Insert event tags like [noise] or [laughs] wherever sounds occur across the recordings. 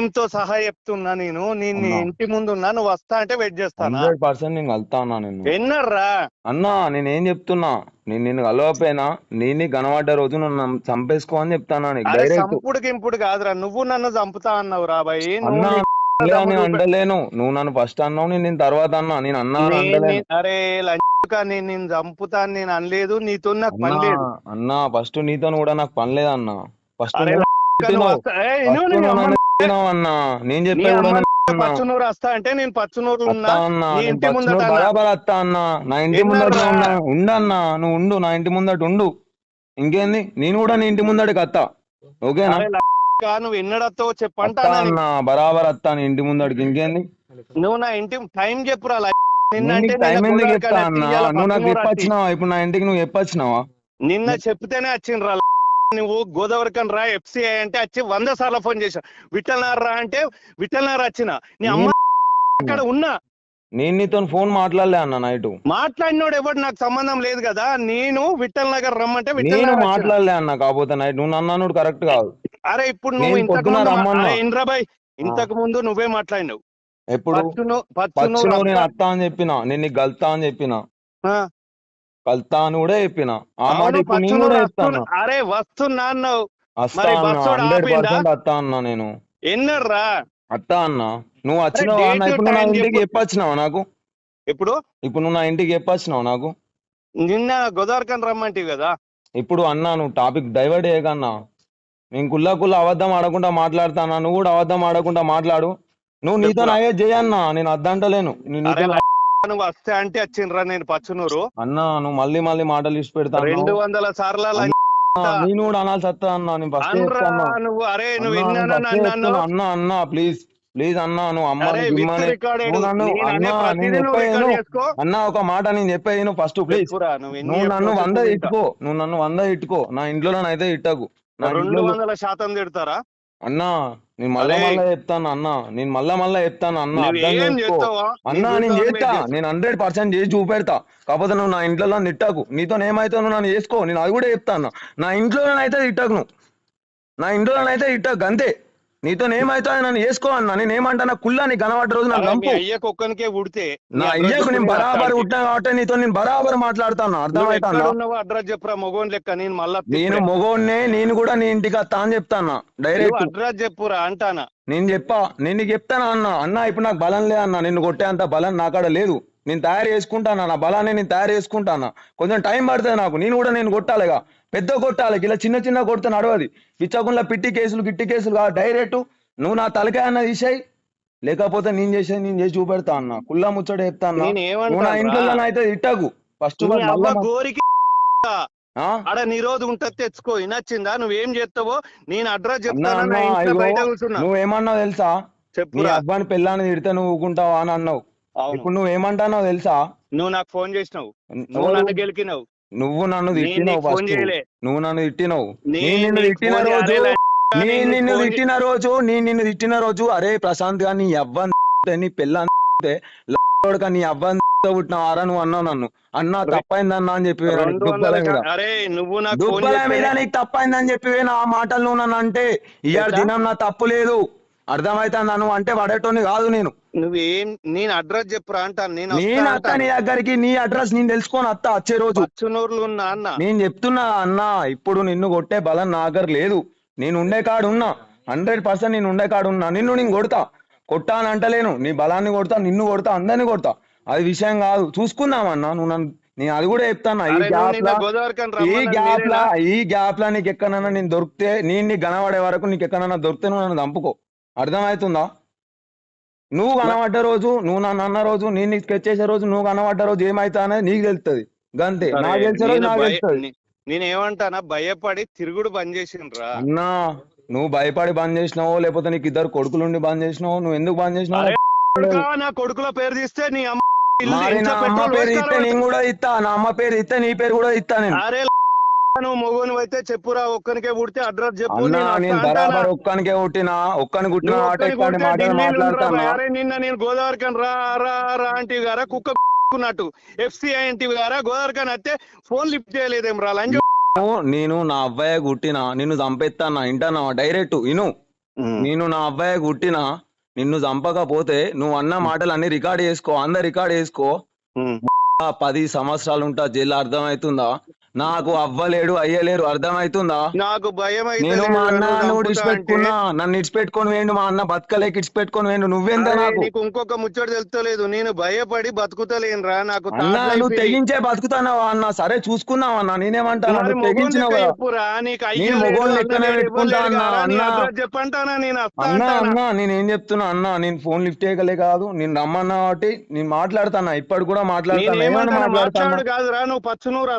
Time తో సహా చెప్తున్నా నేను. నేను నీ. ఇంటి ముందు ఉన్నా నువ్వు వస్తా అంటే వెయిట్ చేస్తానా? హండ్రెడ్ పర్సెంట్ నేను కలుతా అన్నా నేను ఎన్నర్రా అన్నా నేనేం చెప్తున్నా? నేను నిన్ను కలవకపోయినా నేను కనబడ్డ రోజు నువ్వు నన్ను చంపేసుకో అని చెప్తానా నీకు అరే డైరెక్ట్ చంపుడు గింపుడు కాదురా. నువ్వు నన్ను చంపుతా అన్నావు రా బాయ్. అన్నా నువ్వు అంటలేను నువ్వు నన్ను ఫస్ట్ అన్నావు నేను నేను తర్వాత అన్నా. నేను అన్నా అని నీ- అంటలేను నీ- అరే లంచుకా నేను నేను చంపుతా నేను అనలేదు. నీతో నాకు పని అన్నా లేదు. అన్నా ఫస్ట్ నీతో కూడా నాకు పని లేదన్నా ఫస్ట్ అరే లంచుకా నువ్వు వస్తా- ఏయ్, నువ్వు నీ అమ్మ- అన్నా. నేను నీ చెప్పేది కూడా అమ్మ నేను అన్నా. పచ్చునూరు వస్తా అంటే నేను పచ్చునూరు ఉన్నా. ఇంటి ముందట. బరాబర్ అత్తా అన్నా. నా ఇంటి ముందట? ఉన్నా ఉండన్నా నువ్వు ఉండు నా ఇంటి ముందట ఉండు. ఇంకేంది? నేను కూడా నీ ఇంటి ముందటికి అత్తా ఓకేనా? నువ్వు ఎన్నడతో అత్తా చెప్పంటానా అన్నా బరాబర్ అత్తా నీ ఇంటి ముందటికి. ఇంకేంది? నువ్వు నా ఇంటి టైం చెప్పురా టైం ఎందుకు చెప్తా అన్నా? నువ్వు నాకు. చెప్పొచ్చినావా ఇప్పుడు నా ఇంటికి నువ్వు చెప్పొచ్చినావా నిన్న చెప్తేనే వచ్చిండ్రా నువ్వు గోదావరి కన్ రా ఎఫ్సిఐ అంటే వచ్చి వంద సార్లు ఫోన్ చేశా. విఠల్నార్ రా అంటే విఠల్నార్ వచ్చిన. నీ అమ్మ అక్కడ ఉన్నా. నేను నీతో ఫోన్ మాట్లాడలే అన్న నైట్. మాట్లాడినోడు ఎవడు నాకు సంబంధం లేదు కదా నేను విఠల్ నగర్ రమ్మంటే నేను నగర్. మాట్లాడలే అన్న కాకపోతే నైట్ నువ్వు నన్ను అన్నాడు కరెక్ట్ కాదు. అరే ఇప్పుడు నువ్వు ఇంతకు ఇంద్రాబాయ్ ఇంతకు ముందు నువ్వే మాట్లాడినావు. ఎప్పుడు? నేను అత్తా అని చెప్పిన. నేను నీకు గల్తా అని చెప్పిన. కల్తా అని కూడా చెప్పిన. ఆ మాట అవును, ఇప్పుడు నేను పచ్చును కూడా చెప్తాను. అరే వస్తున్నా అన్నావు. వస్తా అన్న బస్సోడు హండ్రెడ్ ఆపిండా? పర్సెంట్ వస్తా అన్నా నేను. ఎన్నర్రా? అత్తా అన్న. నువ్వు వచ్చినావా అన్న? ఇప్పుడు నువ్వు నా ఇంటికి చెప్పు. చెప్పొచ్చినావా నాకు? ఇప్పుడు ఇప్పుడు నువ్వు నా ఇంటికి చెప్పొచ్చినావు నాకు? నిన్న గోదావరి కన్ రమ్మంటివి కదా. ఇప్పుడు అన్నా నువ్వు టాపిక్ డైవర్ట్ చేయకన్నా. నేను కుల్లా కుల్లా అబద్ధం ఆడకుండా మాట్లాడతానా? నువ్వు కూడా అబద్ధం ఆడకుండా మాట్లాడు. నువ్వు నీతో. అయ్యే చేయన్నా నేను అద్దంటలేను. నేను నీతో నువ్వు వస్తే అంటే వచ్చిండ్రా నేను పచ్చునూరు. అన్నా నువ్వు మళ్ళీ మళ్ళీ మాటలు ఇచ్చి పెడతాను రెండు వందల సార్ల నేను కూడా అనాల్సి వస్తా అన్నా నేను ఫస్ట్ నువ్వు అరే నువ్వు అన్నా, అన్నా ప్లీజ్ ప్లీజ్ అన్నా నువ్వు అనే అన్నా ఒక మాట నేను చెప్పేది నువ్వు ఫస్ట్ ప్లీజ్ నువ్వు నన్ను వంద ఇట్టుకో. నువ్వు నన్ను వంద ఇట్టుకో. నా ఇంట్లో అయితే ఇట్టకు. నా రెండు వందల శాతం తిడతారా? అన్నా నేను మళ్ళా. మళ్ళా చెప్తాను అన్నా. నేను మళ్ళా మళ్ళా చెప్తాను అన్నా. అర్థం చేసుకో. అన్నా నేను చేస్తా. నేను హండ్రెడ్ పర్సెంట్ చేసి చూపెడతా. కాకపోతే నువ్వు నా ఇంట్లో తిట్టకు. నీతో ఏమైతే నువ్వు నన్ను చేసుకో. నేను అది కూడా చెప్తా అన్న. నా ఇంట్లోనైతే తిట్టకు నువ్వు. నా ఇంట్లోనైతే తిట్టకు. అంతే. నీతో ఏమైతే నన్ను చేసుకో అన్న. నేను ఏమంటానా కుల్లా నీ కనబడ్డ రోజు నాకు నంపు అయ్యకు ఒక్కనికే ఉడితే నా అయ్యకు నేను బరాబర్ ఉంటా కాబట్టి నీతో నేను బరాబర్ మాట్లాడతాను అర్థమవుతానా అడ్రస్ చెప్పురా మొగోన్ లెక్క. నేను మళ్ళా నేను మొగోన్నే నేను కూడా నీ ఇంటికి వస్తా అని చెప్తాను డైరెక్ట్ అడ్రస్ చెప్పురా అంటానా? నేను చెప్పా. నేను నీకు చెప్తానా అన్న? అన్న ఇప్పుడు నాకు బలం లే అన్న. నిన్ను కొట్టేంత బలం నాకాడ లేదు. నేను తయారు చేసుకుంటానా? నా బలాన్ని నేను తయారు చేసుకుంటానా? కొంచెం టైం పడుతుంది నాకు. నేను కూడా నేను కొట్టాలిగా. పెద్ద కొట్టాలి. ఇలా చిన్న చిన్న కొడితే నడవది. పిచ్చకుండా పిట్టి కేసులు గిట్టి కేసులు కాదు. డైరెక్ట్ నువ్వు నా తలకాయ అన్న తీసేయి. లేకపోతే నేను చేసేది నేను చేసి చూపెడతా అన్న. కుల్లా ముచ్చట చెప్తా అన్న. నువ్వు నా ఇంట్లో అయితే ఇట్టకు ఫస్ట్ గోరికి ఆ? ఆడ నీ రోజు ఉంటది తెచ్చుకో. వినొచ్చిందా? నువ్వేం చేస్తావో? నేను అడ్రస్ అన్న చెప్తాను అన్న నా ఇంట్లో ఇగో, బయట కూర్చున్నా. నువ్వేమన్నావు తెలుసా? నీ చెప్పురా అబ్బాని పిల్లాన్ని తిడితే నువ్వు ఊకుంటావా అని అన్నావు. ఇప్పుడు నువ్వు ఏమంటావు తెలుసా? నువ్వు నాకు ఫోన్ చేసినావు. నువ్వు? నన్ను గెలికినావు. నువ్వు నన్ను నేను తిట్టినావు ఫస్ట్ నువ్వు నన్ను తిట్టినావు. నేను నేను నిన్ను తిట్టిన రోజు. నేను నేను నిన్ను తిట్టిన రోజు నేను నిన్ను తిట్టిన రోజు అరే ప్రశాంత్గా నీ అవ్వ నీ పిల్ల నీ అవ్వ పుట్టినవారా నువ్వు అన్నావు నన్ను. అన్నా తప్పైందన్నా అని చెప్పి దుబ్బల మీద. దుబ్బల మీద నీకు తప్పైందని చెప్పి ఆ మాటలు నన్ను అంటే ఇవాళ? దినం నా తప్పు లేదు. అర్థమైతుందా నువ్వు? అంటే పడేటోని కాదు నేను. నువ్వేం నేను అడ్రస్ చెప్పురా అంటాను నేను నేను వస్తా అత్త అంటాను. నీ దగ్గరికి నీ అడ్రస్ నేను తెలుసుకొని అత్త వచ్చే రోజు. పచ్చునూరులో ఉన్నా అన్న. నేను చెప్తున్నా అన్న ఇప్పుడు నిన్ను కొట్టే బలం నా దగ్గర లేదు. నేను ఉండే కాడు ఉన్నా. హండ్రెడ్ పర్సెంట్ నేను ఉండే కాడు ఉన్నా. నిన్ను నేను కొడతా. కొట్టా అని అంటలేను నీ బలాన్ని కొడతా నిన్ను కొడతా అందరిని కొడతా. అది విషయం కాదు. చూసుకుందామన్నా నువ్వు నన్ను నేను అది కూడా చెప్తాన్నా. ఈ అరే నువ్వు గ్యాప్ నిన్న లా గోదావరి కని ఈ గ్యాప్ లా మీరేనా? ఈ గ్యాప్ లా నీకు ఎక్కడన్నా నేను దొరికితే నేను నీకు కనబడే వరకు నీకు ఎక్కడన్నా దొరికితే నువ్వు నన్ను చంపుకో అర్థమవుతుందా? నువ్వు కనబడ్డ రోజు నువ్వు నన్ను అన్న రోజు నేను నీకు స్కెచ్ చేసే రోజు నువ్వు కనబడ్డ రోజు ఏమైతా అనేది నీకు తెలుస్తుంది గంతే. నాకు తెలిసే రోజు నాకు తెలుస్తుంది. నే- నేను ఏమంటానా భయపడి తిరుగుడు బంద్ చేసిండ్రా. అన్నా నువ్వు భయపడి బంద్ చేసినావో లేకపోతే నీకు ఇద్దరు కొడుకులుండి బంద్ చేసినావో నువ్వు ఎందుకు బంద్ చేసినావు నా కొడుకుల పేరు తీస్తే నీ అమ్మ పేరు ఇస్తే? నేను కూడా ఇస్తా నా అమ్మ పేరు ఇస్తే నీ పేరు కూడా ఇస్తా నేను. మొగోను అయితే చెప్పురా ఒక్కనికే పుడితే అడ్రస్ చెప్పు నేను బరాబర్? ఒక్కనికే పుట్టినా ఒక్కని కుట్టిన అరే నిన్న నేను గోదావరి కన్ రా రా రా అంటే గారా కుక్క కున్నట్టు. ఎఫ్సిఐ అంటే గారా గోదావరి కన్ అయితే ఫోన్ లిఫ్ట్ చేయలేదేం రా లంజ నేను- నా అబ్బాయి కుట్టినా నిన్ను చంపేస్తానా ఇంటన్నా డైరెక్ట్ ఇను. నేను నా అబ్బాయి కుట్టినా నిన్ను చంపకపోతే నువ్వు అన్న మాటలు అన్ని రికార్డ్ చేసుకో అందరు రికార్డ్ చేసుకో. పది సంవత్సరాలు ఉంటా జైలు అర్థమవుతుందా నాకు అవ్వలేడు అయ్యలేరు. అర్థమవుతుందా నాకు భయం నేను మా అన్న నువ్వు ఇడిచిపెట్టుకున్నా. నన్ను ఇడిచిపెట్టుకొని వేయండు మా అన్న బతకలేక ఇడిచిపెట్టుకొని వేయండు. నువ్వెంత నాకు? నీకు ఇంకొక ముచ్చట తెలుస్తలేదు. నేను భయపడి బతుకుతలేనురా. నాకు అన్న నువ్వు. తెగించే బతుకుతున్నావా అన్న? సరే చూసుకున్నావు అన్న? నేనేమంటాను? నువ్వు తెగించినావు నేను మొగోని అన్న లెక్కనే పెట్టుకుంటా చెప్పంటానా నేను? అన్నా. అన్నా నేను ఏం చెప్తున్నా? అన్నా నేను ఫోన్ లిఫ్ట్ చేయగలే కాదు. నేను రమ్మన్నా కాబట్టి నేను మాట్లాడతానా? ఇప్పటి కూడా మాట్లాడతాను? కాదురా. నువ్వు పచ్చునూరు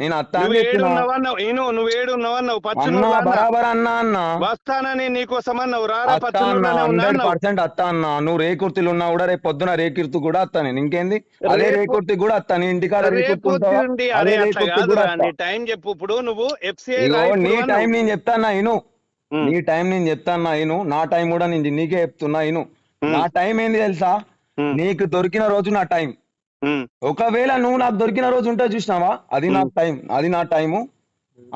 నేను అత్త నువ్వు ఏడు చెప్పినా ఉన్నావన్నావు నేను నువ్వు ఏడు ఉన్నావన్నావు అన్నా పచ్చునూరు అన్నా. బరాబర్ అన్నా అన్నా. వస్తానని నీకోసం అన్నావు రారా హండ్రెడ్. పర్సెంట్ అత్త అన్న. నువ్వు రేకుర్తిలు ఉన్నా కూడా రేపు పొద్దున రేకుర్తి కూడా అత్త నేను. ఇంకేంది? అదే రేకుర్తి కూడా అత్త. నీ ఇంటికాడ అదే రేకుర్తి కూడా టైం చెప్పు. ఇప్పుడు నువ్వు ఎఫ్సిఐ నీ టైం నేను చెప్తానా ఇను. ఉమ్. నీ టైం నేను చెప్తానా ఇను. నా టైం కూడా నేను నీకే చెప్తున్నా ఇను. ఉమ్. నా టైం ఏంది తెలుసా. నీకు దొరికిన రోజు నా టైం. ఒకవేళ నువ్వు నాకు దొరికిన రోజు ఉంటే చూసినావా? అది నా టైం అది నా టైము.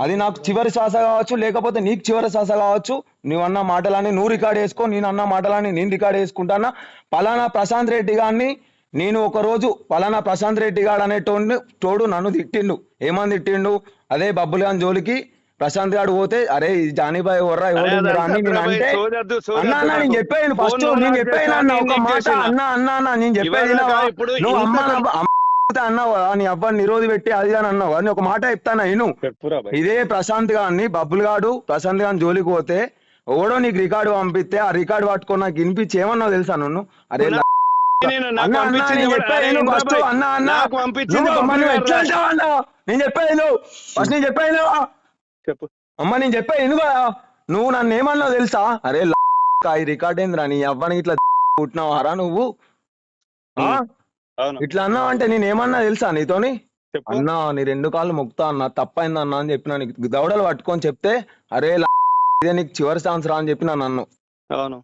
అది నాకు చివరి శ్వాస కావచ్చు లేకపోతే నీకు చివరి శ్వాస కావచ్చు. నువ్వు అన్న మాటలని నువ్వు రికార్డ్ చేసుకో నేను అన్న మాటలని నేను రికార్డ్ చేసుకుంటానా? పలానా ప్రశాంత్ రెడ్డి గారిని నేను ఒక రోజు పలానా ప్రశాంత్ రెడ్డి గారు అనేటోడు తోడు నన్ను తిట్టిండు. ఏమని తిట్టిండు? అదే బబ్బులు గాని జోలికి ప్రశాంత్ గారు పోతే అరే జానీబాయ్ ఎవర్రా ఎవరు అని నేను అంటే అన్న అన్న నేను చెప్పాను ఫస్ట్ నేను చెప్పాను అన్న ఒక మాట అన్న అన్న అన్న నేను చెప్పేది నువ్వు అమ్మ అన్నావు కదా, నీ అవ్వని నిరోధి పెట్టి అది అని అన్నావు. అని ఒక మాట చెప్తాను నేను. ఇదే ప్రశాంత్ గారిని బబ్బులు గాడు ప్రశాంత్ గారిని జోలికి పోతే ఓడో నీకు రికార్డు పంపిస్తే ఆ రికార్డు పట్టుకొని నాకు వినిపించి ఏమన్నావు తెలుసా నన్ను అరే నేను ఇంద్రా ఫస్ట్. నువ్వు నువ్వు నేను చెప్పేది చెప్పు. అమ్మ నేను చెప్పేది ఎందుకు నువ్వు నన్ను ఏమన్నావు తెలుసా? అరే ఈ రికార్డ్ ఏందిరా? నీ అవ్వని ఇట్లా పుట్టినావారా నువ్వు? ఇట్లా అన్నావు అంటే నేను ఏమన్నా తెలుసా నీతోని? చెప్పు. అన్నా నీ రెండు కాళ్ళు మొక్తా అన్న తప్పైంది అన్న అని చెప్పిన నీకు. దవడలు పట్టుకొని చెప్తే అరే ల- ఇదే నీకు చివరి ఛాన్స్ రా అని చెప్పిన నన్ను. అవును.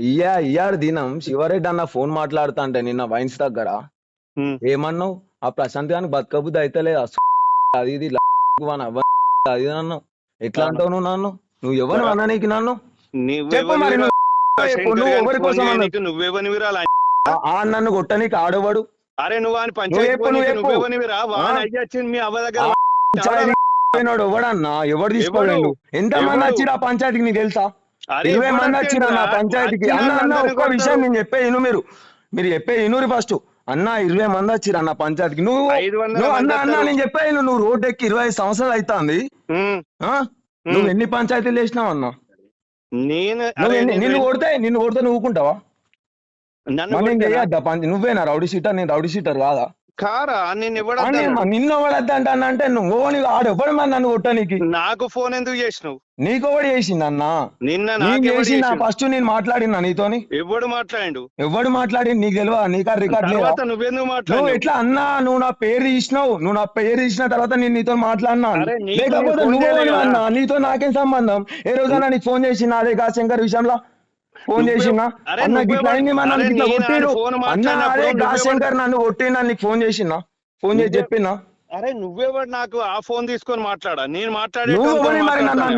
ఇయ్యా ఇయ్యాడు దినం. శివరెడ్డి అన్న ఫోన్ మాట్లాడుతా అంటే నిన్న వైన్స్ దగ్గర. ఏమన్నావు? ఆ ప్రశాంత్ గాని బతకబుద్ధి అయితే లేదు అది ఇది అవ్వ అది అన్నావు ఎట్లా. అంటావు నువ్వు నన్ను నువ్వు ఎవరు అన్న నీకు నన్ను చెప్పు మరి? నువ్వు చెప్పు, నువ్వు ఎవరి కోసం అన్నావు? ఆ- నన్ను కొట్టనీకి ఆడవాడు అరే నువ్వు అని నువ్వు పంచాయతీ చెప్పు, నువ్వు చెప్పు. నువ్వెవనివిరా వాన్ ఆ? అయ్యొచ్చింది మీ అవ్వ దగ్గర ఆ పంచాయతీ పోయినోడు ఎవడన్నా ఎవడు తీసుకోలేడు ఎంత మంది ఎవడు? వచ్చిరా పంచాయతీకి నీకు తెలుసా అరే ఇరవై మంది వచ్చిరా నా వచ్చిండ్రా? పంచాయతీకి వచ్చిన అన్న అన్న ఒక్క విషయం. నేను చెప్పే ఇను మీరు మీరు చెప్పే ఇనురి ఫస్ట్ అన్న ఇరవై మంది వచ్చిరా నా పంచాయతీకి. నువ్వు నువ్వు అన్న అన్న. నేను చెప్పే ఇను, నువ్వు రోడ్ ఎక్కి ఇరవై ఐదు సంవత్సరాలు అవుతుంది. నువ్వు ఎన్ని పంచాయతీలు వేసినావు అన్న? నేను నిన్ను కొడితే నిన్ను కొడితే నువ్వు ఊరుకుంటావా? నన్ను మరి నేను కొట్టేనా? చేయొద్దా? పంచ నువ్వేనా రౌడీ షీటర్? నేను రౌడీ షీటర్ కాదా? కారా? నేను ఎవడన్నా నిన్ను ఎవడద్దా అంటే నువ్వు నీకు ఆడు ఎవడు మరి నన్ను కొట్టనీకి నాకు? ఫోన్ ఎందుకు చేసినావు? నీకు ఎవడు చేసింది అన్న? నిన్న చేసిన? ఫస్ట్ నేను మాట్లాడినా నీతోని? ఎవడు మాట్లాడిండు? ఎవడు మాట్లాడి నీకు తెలియదా? నీకా రికార్డ్ లేదా? నువ్వెందుకు నువ్వు మాట్లాడు ఎట్లా అన్నా నువ్వు నా పేరు తీసినావు. నువ్వు నా పేరు తీసిన తర్వాత నేను నీతో మాట్లాడినా? లేకపోతే నువ్వు. అన్నా నీతో నాకేం సంబంధం? ఏ రోజైనా నీకు ఫోన్ చేసిన అదే శంకర్ విషయంలో ఫోన్ చేసిన అరే, అన్న గిట్లా అయింది మన అరే, ఇట్లా నేను అన్న శంకర్ నన్ను కొట్టినా నీకు ఫోన్ చేసిన ఫోన్ చేసి చెప్పినా అరే నువ్వెవడు నాకు ఆ ఫోన్ తీసుకొని మాట్లాడా? నేను మాట్లాడే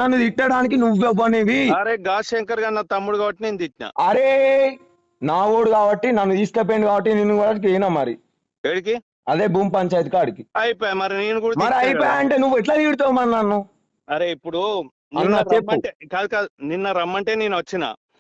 నన్ను తిట్టడానికి నువ్వెవ్వనివి అరే గా శంకర్ గారు నా తమ్ముడు కాబట్టి నేను తిట్టిన. అరే నా ఓడు కాబట్టి నన్ను తీసుకుపోయింది కాబట్టి నిన్ను కూడా పోయినా మరి. ఎడికి అదే భూమి పంచాయతీ కాడికి. అయిపోయా మరి? నేను కూడా మరి అయిపోయా. అంటే నువ్వు ఎట్లా తిడతావు మరి నన్ను? అరే ఇప్పుడు నిన్న చెప్పు. రమ్మంటే కాదు కాదు నిన్న రమ్మంటే నేను వచ్చిన.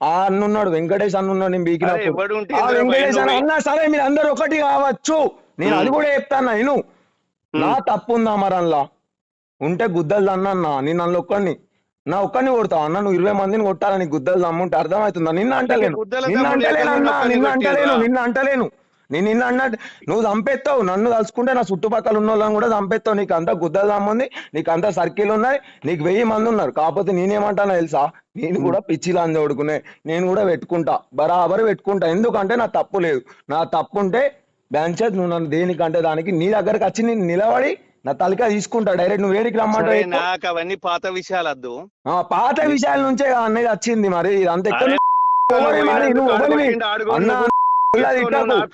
ఆ అన్న ఉన్నాడు వెంకటేష్ అన్న ఉన్నాడు నేను ఇందులో వెంకటేష్ అన్న బయలు అన్నా సరే మీరు అందరు ఒకటి కావచ్చు. నేను అది కూడా చెప్తాను నేను నా తప్పు ఉందా మరి అందులో? ఉంటే గుద్దలు అన్న అన్న నేను నన్ను ఒక్కడిని నా ఒక్కడిని కొడతావు అన్న? నువ్వు ఇరవై మందిని కొట్టాలని గుద్దలు దమ్ముంటే అర్థమవుతుందా? నిన్న అంటలేను. నిన్న అంటలేను అన్న నిన్న అంటలేను? నిన్న అంటలేను. నేను నిన్న అన్నట్టు నువ్వు చంపేస్తావు నన్ను తలుచుకుంటే నా చుట్టుపక్కల ఉన్న వాళ్ళని కూడా చంపేస్తావు. నీకు అంతా గుద్దలు దమ్ముంది నీకు అంతా సర్కిల్ ఉన్నాయి నీకు వెయ్యి మంది ఉన్నారు. కాకపోతే నేనేమంటానో తెలుసా? నేను కూడా పిచ్చిలా చదువుకునే నేను కూడా పెట్టుకుంటా బరాబర్ పెట్టుకుంటా. ఎందుకంటే నా తప్పు లేదు. నా తప్పు ఉంటే బ్యాంచెత్ నువ్వు నన్ను దేనికంటే దానికి నీ దగ్గరకు వచ్చి నేను నిలబడి నా తలకా తీసుకుంటా. డైరెక్ట్ నువ్వు వేడికి సరే, రమ్మంటావు నాకు అవన్నీ పాత విషయాలు వద్దు ఆ, పాత విషయాల నుంచే అన్నది వచ్చింది మరి. ఇదంతా ఎక్కడ నువ్వు అన్నా,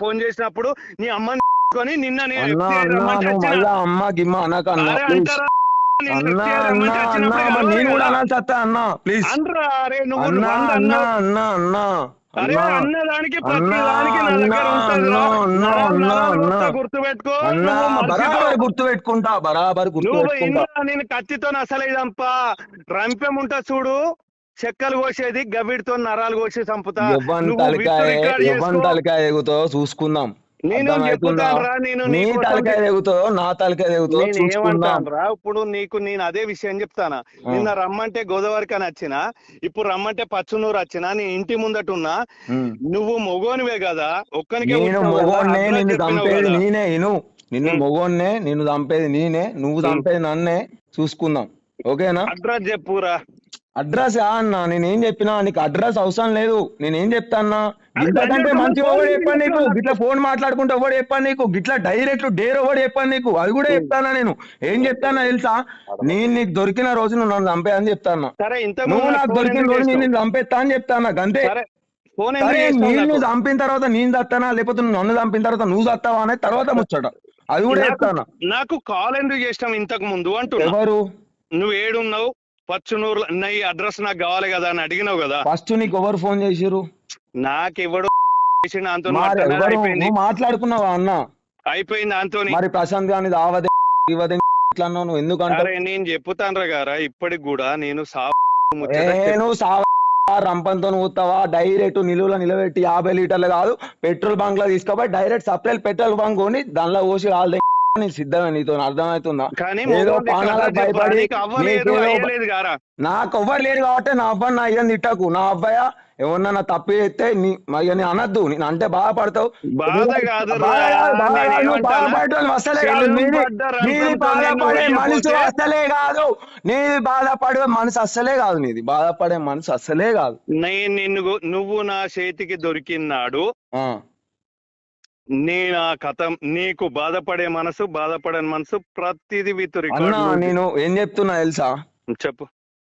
ఫోన్ చేసినప్పుడు నీ అమ్మని కొని నిన్న అన్నా అన్నా. మళ్ళా అమ్మ గిమ్మ అనక అన్నా అన్నా అన్నా అన్నా నేను కూడా. అనాల్సి వస్తా అన్నా ప్లీజ్ అన్నా అన్నా. అన్నా అన్నా అన్నా అన్నా, అన్నా. అన్నా, అన్నా, అన్నా. అన్నా బరాబర్. గుర్తు పెట్టుకుంటా బరాబర్ గుర్తు నేను కత్తితో అసలు ఇదంపా రంపెం ఉంటా చూడు చెక్కలు కోసేది గవిడితో నరాలు కోసి చంపుతా. తలకాయ ఎగుతో చూసుకుందాం. నేను? చెప్పుతానురా, నేను నీ తలకాయ నా తలకాయ ఏమంటానురా ఇప్పుడు నీకు నేను అదే విషయం చెప్తానా. నిన్న రమ్మంటే గోదావరికి అని వచ్చిన ఇప్పుడు రమ్మంటే పచ్చునూరు వచ్చిన నీ ఇంటి ముందట ఉన్నా. నువ్వు మొగోనివే కదా ఒక్కనికే నేను మొగోన్నే నిన్ను చంపేది. నేనే ఇను. నిన్ను. మొగోన్నే నిన్ను చంపేది నేనే నువ్వు చంపేది నన్నే చూసుకుందాం. ఓకేనా? అడ్రస్ చెప్పురా. అడ్రస్ అన్న నేనేం చెప్పినా నీకు అడ్రస్ అవసరం లేదు. నేనేం చెప్తా అన్న? అరే ఇంతకంటే మంచి ఎవడు చెప్పాను నీకు? గిట్లా ఫోన్ మాట్లాడుకుంటే ఎవడు చెప్పాను నీకు? గిట్లా డైరెక్ట్ డేర్ ఎవడు చెప్పాను నీకు? అది కూడా చెప్తానా నేను? ఏం చెప్తానా తెలుసా? నేను నీకు దొరికిన రోజు నువ్వు నన్ను చంపే అని చెప్తాను నువ్వు నాకు దొరికిన రోజు నేను చంపేస్తా అని చెప్తాను అంతే చేసినావు నేను? చంపిన తర్వాత నేను చస్తానా? లేకపోతే నువ్వు నన్ను చంపిన తర్వాత నువ్వు చస్తావా అనేది తర్వాత ముచ్చట. అది కూడా చెప్తాను నాకు కాల్ ఎందుకు చేసినాం ఇంతకు ముందు అంటున్నా? ఎవరు? నువ్వు ఏడున్నావు? పచ్చునూరు నా ఈ అడ్రస్ నాకు కావాలి కదా అని అడిగినావు కదా. ఫస్ట్ నీకు ఎవరు ఫోన్ చేసిరు నాకు ఎవడు [laughs] అంతో మరి ఎవరు? అయిపోయింది. నువ్వు మాట్లాడుకున్నావా అన్న? అయిపోయింది అంతోని. మరి ప్రశాంత్ గాని దావదే ఇవదే [laughs] ఇట్లా అన్నావు నువ్వు ఎందుకంటే అరే నేను చెప్పుతాను గారా ఇప్పటికి కూడా నేను సా నేను సావ [laughs] రంపంతో ఊతావా? డైరెక్ట్ నిలువలో నిలబెట్టి యాభై లీటర్లు కాదు పెట్రోల్ బంక్లో తీసుకోపోయి డైరెక్ట్ సప్లై పెట్రోల్ బంక్ కొని దానిలో పోసి వాళ్ళ నేను సిద్ధమే నీతో అర్థమవుతుందా? కానీ ఏదో? భయపడి నీకు ఎవ్వరు లేరు కాబట్టి నా అబ్బాయి నా అయ్యని తిట్టకు. నా అబ్బాయి ఎవరన్నా నా తప్పు చేస్తే నీ మరి అనద్దు. నేను అంటే బాధపడతావు. బాధపడే మనసు వెళ్ళిపోతే- అసలే కాదు. నీది బాధపడే మనసు అస్సలే కాదు నీది. బాధపడే మనసు అస్సలే కాదు. నేను నిన్ను నువ్వు నా చేతికి దొరికినాడు. నేను ఆ కథ నీకు బాధపడే మనసు బాధపడని మనసు ప్రతిది విత్ అన్న రికార్డు నేను ఏం చెప్తున్నా తెలుసా? చెప్పు.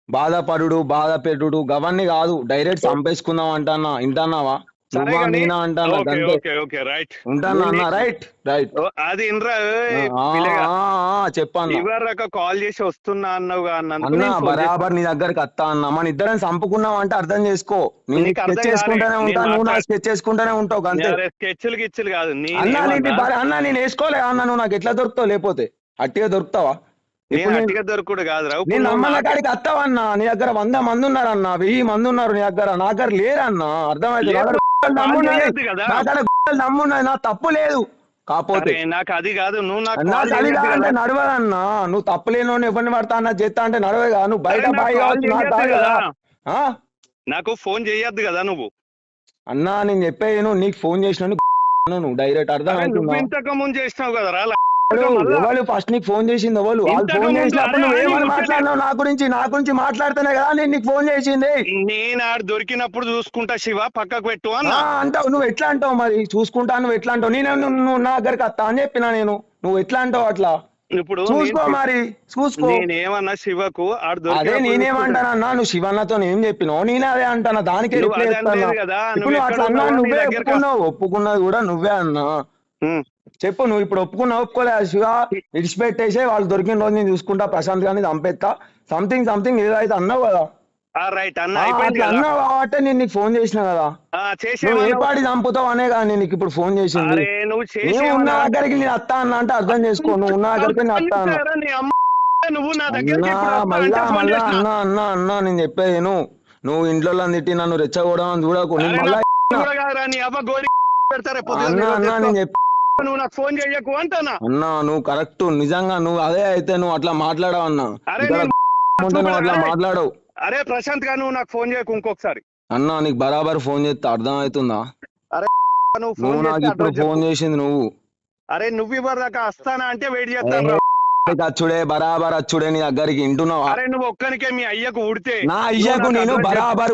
బాధపడుడు బాధ పెట్టుడు గవన్ని కాదు డైరెక్ట్ చంపేసుకుందాం అంటానా వింటాన్నావా సరే కానీ నేనా అంటానా? ఓకే గంతే ఓకే ఓకే రైట్. ఉంటానా అన్న? Right right. ఓ, అది ఇన్రా చెప్పన్నా ఇవరాక కాల్ చేసి వస్తున్నా అన్నావు అన్నందుకు అన్న నేను phone బరాబర్ నీ దగ్గరికి వస్తా అన్న. మన ఇద్దరం చంపుకున్నాం అంటే అర్థం చేసుకో. నేను నీకు అర్థం స్కెచ్ చేసుకుంటానే కాలే. ఉంటా నేను నువ్వు నా మాట్లాడ- స్కెచ్ చేసుకుంటానే ఉంటావు అంతే. చేస్తా. స్కెచ్లు గిచ్చులు కాదు. నేను అన్న నేను వేసుకోలే అన్న నువ్వు నాకు ఎట్లా దొరుకుతావు లేకపోతే? అట్టిగా దొరుకుతావా? నేను ఇప్పుడు నేను- అట్టిగా దొరకడు కాదురా ఇప్పుడు నేను నువ్వు నమ్మల నాకే- కాడికి వస్తావన్న నీ దగ్గర వంద మంది ఉన్నారన్న? వెయ్యి మంది ఉన్నారు నీ దగ్గర? నా దగ్గర లేరన్న? అర్థమైతే నా దగ్గర కదా. నా తప్పు లేదు. కాకపోతే. నాకు అది కాదు. నువ్వు నాకు నా call చలి చేయొద్దు అంటే కదా. నడవదన్నా. నువ్వు తప్పులేనోని ఎవరిని పడతా అన్న చేస్తా అంటే నడవేగా నువ్వు బయట బాయి కావచ్చు నాకు కదా. కదా. ఫోన్ చేయొద్దు కదా నువ్వు. అన్నా నేను చెప్పేను నీకు ఫోన్ చేసిన నువ్వు. డైరెక్ట్ అర్థం ఇంతకు ముందు చేసినావు కదా రా. ఎవరు? ఫస్ట్ నీకు ఫోన్ చేసింది? ఎవరు? వాళ్ళు ఫోన్ చేసినప్పుడు నువ్వు ఏమని మాట్లాడినావు నా గురించి? నా గురించి మాట్లాడితేనే కదా నేను నీకు ఫోన్ చేసింది. నేను ఆడు దొరికినప్పుడు చూసుకుంటా శివ పక్కకు పెట్టు అంటావు. నువ్వు ఎట్లా అంటావు మరి? చూసుకుంటా నువ్వు ఎట్లా అంటావు? నేను నువ్వు నా దగ్గరికి వస్తా అని చెప్పినా నేను. నువ్వు ఎట్లా అంటావు అట్లా? ఇప్పుడు చూసుకో మరి. చూసుకో. నేనేమన్నా శివకు అదే నేనేమంటానన్నా నువ్వు శివన్నతో ఏం చెప్పినావు? నేనే అదే అంటానా? దానికే రిప్లై ఇస్తానా? అట్లా అన్నా నువ్వే ఒప్పుకున్నావు. ఒప్పుకున్నది కూడా నువ్వే అన్నా. చెప్పు నువ్వు ఇప్పుడు ఒప్పుకున్నా ఒప్పుకోలే శివ విడిచిపెట్టేసే వాళ్ళు దొరికిన రోజు నేను చూసుకుంటా ప్రశాంత్ గారిని చంపేస్తా సంథింగ్ సంథింగ్ ఏదైతే అన్నావు కదా రైట్ అన్న అన్నావు కాబట్టి నేను నీకు ఫోన్ చేసిన కదా నువ్వు ఏ? పాటి చంపుతావు అనే కదా నేను నీకు ఇప్పుడు ఫోన్ చేసింది నువ్వు నేను ఉన్న? దగ్గరికి నేను వస్తా అన్నా అంటే అర్థం చేసుకో నువ్వు ఉన్న దగ్గరికి నేను వస్తా అన్నా నువ్వు నా వస్తావు మళ్ళా మళ్ళా. అన్నా అన్నా అన్నా నేను చెప్పేది నువ్వు నువ్వు ఇంట్లో తిట్టి నన్ను రెచ్చగొడడం చూడకు నేను మళ్ళా అన్నా అన్నా. నేను చెప్పి నువ్వు నాకు ఫోన్ చేయకు అంటానా అన్నా నువ్వు కరెక్ట్ నిజంగా నువ్వు అదే అయితే నువ్వు అట్లా మాట్లాడవు అన్నా. అరే నేను నువ్వు అట్లా అరే, మాట్లాడవు. అరే ప్రశాంత్గా నువ్వు నాకు ఫోన్ చేయకు ఇంకొకసారి. అన్నా నీకు బరాబర్ ఫోన్ చేస్తే అర్థం అవుతుందా నువ్వు నువ్వు ఫోన్ నాకు ఇప్పుడు. ఫోన్ చేసింది నువ్వు. అరే నువ్వు ఇవ్వరు దాకా వస్తానా అంటే వెయిట్ చేస్తాను అచ్చుడే బరాబర్ అచ్చుడే నీ దగ్గరికి ఇంటున్నావా అరే నువ్వు ఒక్కనికే మీ అయ్యకు ఉడితే నా అయ్యకు నేను. బరాబర్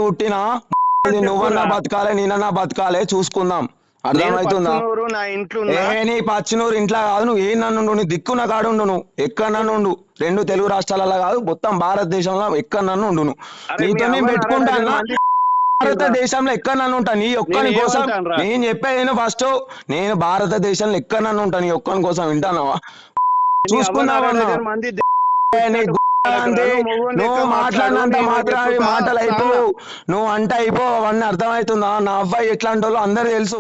చెప్పు నువ్వన్నా. బతకాలే నేనన్నా బతకాలే చూసుకుందాం. అర్థమవుతుందా? పచ్చనూరు, నా ఇంట్లో ఏ ఉన్నా. నీ పచ్చినూరు ఇంట్లో కాదు నువ్వు ఏ నన్ను నీ దిక్కు నా కాడుండు నువ్వు. ఎక్కడ నన్ను ఉండు రెండు తెలుగు రాష్ట్రాలలో కాదు మొత్తం భారతదేశంలో ఎక్కడ నన్ను ఉండు నువ్వు నీతో పెట్టుకుంటా భారతదేశంలో ఎక్కడ నన్ను ఉంటా నీ ఒక్కని కోసం? నేను చెప్పేది ఫస్ట్ నేను భారతదేశంలో ఎక్కడ నన్ను ఉంటా నీ ఒక్కని కోసం వింటానావా? నారాయణ మంది గుండె నువ్వు మాట్లాడినంత మాత్రం అవి మాటలు అయిపోవు నువ్వు అంటే అయిపో అవన్నీ అర్థమవుతుందా? నా అబ్బాయి ఎట్లాంటి వాళ్ళు అందరు తెలుసు.